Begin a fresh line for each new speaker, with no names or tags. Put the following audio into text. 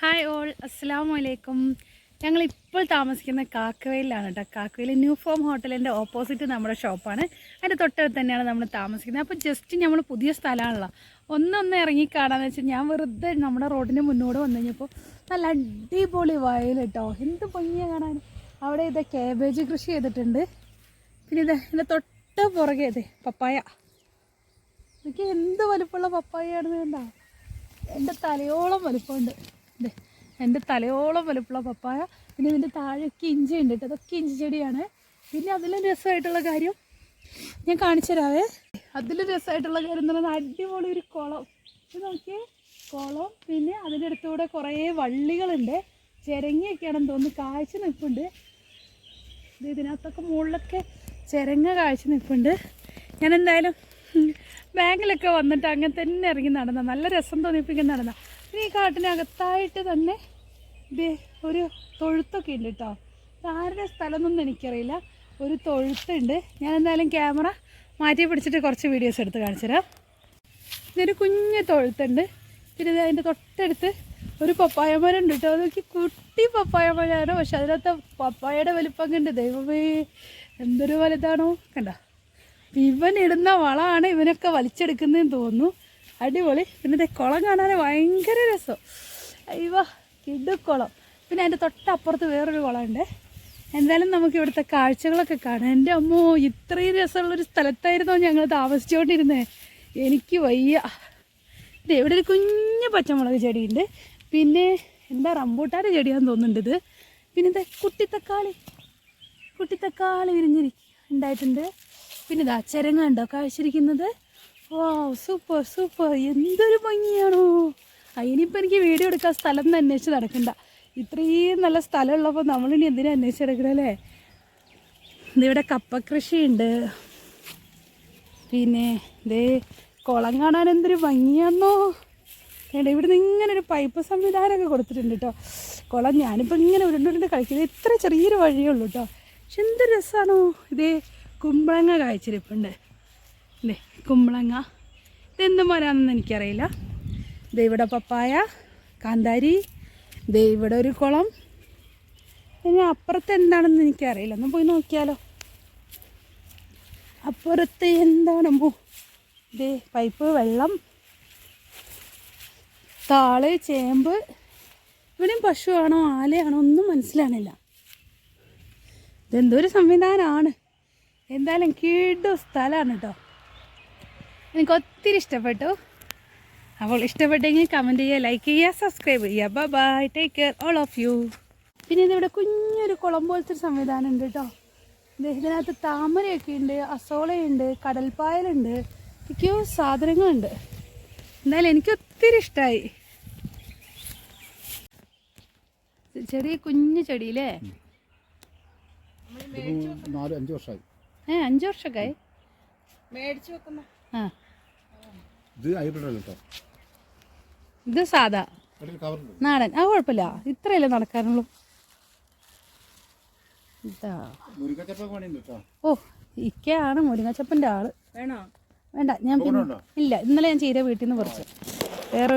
Hi all അസ്സാം വലൈക്കും ഞങ്ങൾ ഇപ്പോൾ താമസിക്കുന്ന കാക്കവയിലാണ് കേട്ടോ കാക്കവയിൽ ന്യൂ ഫോം ഹോട്ടലിന്റെ ഓപ്പോസിറ്റ് നമ്മുടെ ഷോപ്പാണ് അതിന്റെ തൊട്ടടുത്ത് തന്നെയാണ് നമ്മൾ താമസിക്കുന്നത്. അപ്പോൾ ജസ്റ്റ് നമ്മൾ പുതിയ സ്ഥലമാണല്ലോ. ഒന്നൊന്ന് ഇറങ്ങി കാണാന്ന് വെച്ചാൽ ഞാൻ വെറുതെ നമ്മുടെ റോഡിന് മുന്നോട്ട് വന്നു കഴിഞ്ഞപ്പോൾ നല്ല അടിപൊളി വയൽ കേട്ടോ എന്ത് ഭംഗിയാണ് കാണാൻ. അവിടെ ഇത് കാബേജ് കൃഷി ചെയ്തിട്ടുണ്ട്. പിന്നെ ഇത് ഇതിന്റെ തൊട്ട് പുറകെ ഇത് പപ്പായ. എനിക്ക് എന്ത് വലുപ്പമുള്ള പപ്പായ ആണെന്ന് കണ്ടോ. എന്റെ തലയോളം വലുപ്പമുണ്ട്. എന്റെ തലയോളം വലുപ്പുള്ള പപ്പായ. പിന്നെ ഇതിന്റെ താഴേക്ക് ഇഞ്ചി ഉണ്ട് കേട്ടോ. അതൊക്കെ ഇഞ്ചി ചെടിയാണ്. പിന്നെ അതിലും രസമായിട്ടുള്ള കാര്യം ഞാൻ കാണിച്ചു തരാവേ. അതിലും രസമായിട്ടുള്ള കാര്യം എന്ന് പറഞ്ഞാൽ അടിപൊളി ഒരു കുളം. ഇത് നോക്കിയേ കുളം. പിന്നെ അതിന്റെ അടുത്തൂടെ കുറേ വള്ളികളുണ്ട്. ചിരങ്ങിയൊക്കെയാണെന്ന് തോന്നുന്നു. കാഴ്ച നിൽപ്പുണ്ട്. ഇത് ഇതിനകത്തൊക്കെ മുകളിലൊക്കെ ചിരങ്ങ കാഴ്ച നിൽപ്പുണ്ട്. ഞാൻ എന്തായാലും ബാങ്കിലൊക്കെ വന്നിട്ട് അങ്ങനെ തന്നെ ഇറങ്ങി നടന്ന. നല്ല രസം തോന്നിപ്പിക്കുന്ന നടന്ന. പിന്നെ ഈ കാട്ടിനകത്തായിട്ട് തന്നെ ഒരു തൊഴുത്തൊക്കെ ഉണ്ട് കേട്ടോ ആരുടെ സ്ഥലമൊന്നും എനിക്കറിയില്ല. ഒരു തൊഴുത്തുണ്ട്. ഞാൻ എന്തായാലും ക്യാമറ മാറ്റി പിടിച്ചിട്ട് കുറച്ച് വീഡിയോസ് എടുത്ത് കാണിച്ചുതരാം ഇതൊരു കുഞ്ഞ് തൊഴുത്തുണ്ട്. പിന്നെ അതിന്റെ തൊട്ടടുത്ത് ഒരു പപ്പായ മരം ഉണ്ട് കേട്ടോ അതൊക്കെ കുട്ടി പപ്പായ മരമാണ്. പക്ഷെ അതിനകത്ത് പപ്പായയുടെ വലിപ്പം കണ്ട് ദൈവമേ എന്തൊരു വലുതാണോ. കണ്ട? ഇവൻ ഇടുന്ന വളമാണ് ഇവനൊക്കെ വലിച്ചെടുക്കുന്നതെന്ന് തോന്നുന്നു. അടിപൊളി. പിന്നെ കുളം കാണാൻ ഭയങ്കര രസം. അയ്യോ കിടുക്കുളം. പിന്നെ അതിന്റെ തൊട്ടപ്പുറത്ത് വേറൊരു കുളമുണ്ട്. എന്തായാലും നമുക്ക് ഇവിടുത്തെ കാഴ്ചകളൊക്കെ കാണാം. എന്റെ അമ്മോ ഇത്രയും രസമുള്ളൊരു സ്ഥലത്തായിരുന്നോ ഞങ്ങൾ താമസിച്ചുകൊണ്ടിരുന്നത് എനിക്ക് വയ്യ. ഇത് ഇവിടെ ഒരു കുഞ്ഞ് പച്ചമുളക് ചെടിയുണ്ട്. പിന്നെ എന്താ റംബൂട്ടാന്റെ ചെടിയാന്ന് തോന്നുന്നുണ്ട് ഇത്. പിന്നെ എന്താ കുട്ടിത്തക്കാളി കുട്ടിത്തക്കാളി വിരിഞ്ഞിരിക്കും ഉണ്ടായിട്ടുണ്ട്. പിന്നെ ഇതാ ചരങ്ങ ഉണ്ടോ? കാഴ്ചയിരിക്കുന്നത് ഓ സൂപ്പർ സൂപ്പർ എന്തൊരു ഭംഗിയാണോ. ആ, ഇനിയിപ്പോൾ എനിക്ക് വീഡിയോ എടുക്കാൻ സ്ഥലം ഒന്നും അന്വേഷിച്ച് നടക്കണ്ട. ഇത്രയും നല്ല സ്ഥലമുള്ളപ്പോൾ നമ്മളിനി എന്തിനാ അന്വേഷിച്ചെടുക്കണല്ലേ ഇവിടെ കപ്പ കൃഷിയുണ്ട് പിന്നെ ദേ കുളം കാണാൻ എന്തൊരു ഭംഗിയാണോ വേണ്ട ഇവിടുന്ന് ഇങ്ങനെ ഒരു പൈപ്പ് സംവിധാനമൊക്കെ കൊടുത്തിട്ടുണ്ട് കേട്ടോ കുളം ഞാനിപ്പോൾ ഇങ്ങനെ ഉരുണ്ട് ഉരുണ്ട് കളിക്കുന്നത്. ഇത്ര ചെറിയൊരു വഴിയേ ഉള്ളൂ കേട്ടോ പക്ഷെ എന്ത് രസമാണോ ഇതേ കുമ്പളങ്ങ കായ്ച്ചിരിപ്പുണ്ട് ഇതേ കുമ്പളങ്ങ. ഇതെന്ത് മരാണെന്ന് എനിക്കറിയില്ല. ദേ ഇവിടെ പപ്പായ കാന്താരി ദേ ഇവിടെ ഒരു കുളം. ഇനി അപ്പുറത്ത് എന്താണെന്ന് എനിക്കറിയില്ല. ഒന്ന് പോയി നോക്കിയാലോ. അപ്പുറത്ത് എന്താണമ്മോ ദേ പൈപ്പ് വെള്ളം താൾ ചേമ്പ്. ഇവിടെയും പശുവാണോ ആലയാണോ ഒന്നും മനസ്സിലാണില്ല ഇതെന്തോ ഒരു സംവിധാനമാണ്. എന്തായാലും കീട സ്ഥലമാണ് കേട്ടോ. എനിക്ക് ഒത്തിരി ഇഷ്ടപ്പെട്ടു. അപ്പോൾ ഇഷ്ടപ്പെട്ടെങ്കിൽ കമന്റ് ചെയ്യുക ലൈക്ക് ചെയ്യുക സബ്സ്ക്രൈബ് ചെയ്യുക. Bye bye take care all of you പിന്നെ ഇതിവിടെ കുഞ്ഞൊരു കുളം പോലത്തെ ഒരു സംവിധാനം ഉണ്ട് കേട്ടോ ദേ ഇതിനകത്ത് താമരയൊക്കെ ഉണ്ട് അസോളയുണ്ട് കടൽപ്പായലുണ്ട് ഒക്കെയോ സാധനങ്ങളുണ്ട്. എന്തായാലും എനിക്ക് ഒത്തിരി ഇഷ്ടമായി ചെറിയ കുഞ്ഞു ചെടിയില്ലേ?
നാല് അഞ്ച് വർഷമായി.
ഏ അഞ്ച് വർഷമൊക്കെ ആയി.
മേടിച്ചു വെക്കുന്ന
ഇത് ഹൈബ്രിഡ് അല്ല കേട്ടോ
ഇത് സാധാ. നാടൻ. ആ കുഴപ്പമില്ല. ഇത്രയല്ലേ നടക്കാനുള്ളൂ ഇതാ. ഓ ഇക്കയാണ് മുരിങ്ങച്ചപ്പന്റെ ആൾ.
വേണോ?
വേണ്ട ഞാൻ പിന്നെ ഇല്ല ഇന്നലെ ഞാൻ ചെയ്ത വീട്ടിൽ നിന്ന് പറിച്ചു. വേറൊരു